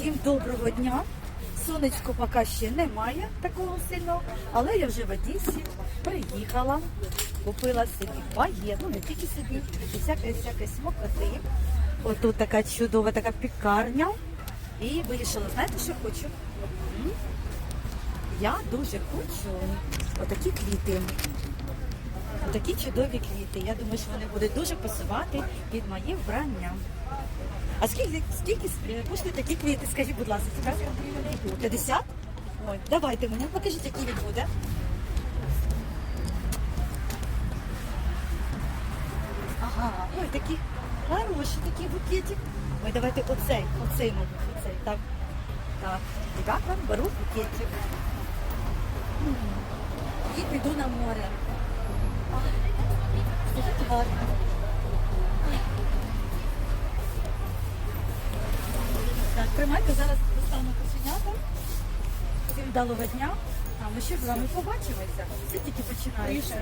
Всім доброго дня. Сонечко поки ще немає такого сильного, але я вже в Одесі приїхала, купила собі багет, ну не тільки собі, і всяке всяке смакоти. Отут така чудова така пікарня. І вирішила, знаєте, що хочу? Я дуже хочу отакі квіти. Такі чудові квіти. Я думаю, що вони будуть дуже пасувати під моє вбрання. А скільки, скільки е, коштують такі квіти? Скажіть, будь ласка, 50? Ой, давайте мені, покажіть, який він буде. Ага, ой, такі хороші, такий букетик. Ой, давайте оцей, оцей, мабуть, оцей. Так, так. Так, вам беру букетик. І піду на море. Гарно. Так, тримайте, зараз достану кошенята. Вдалого дня. А ми ще з вами побачимося. Ти тільки починається.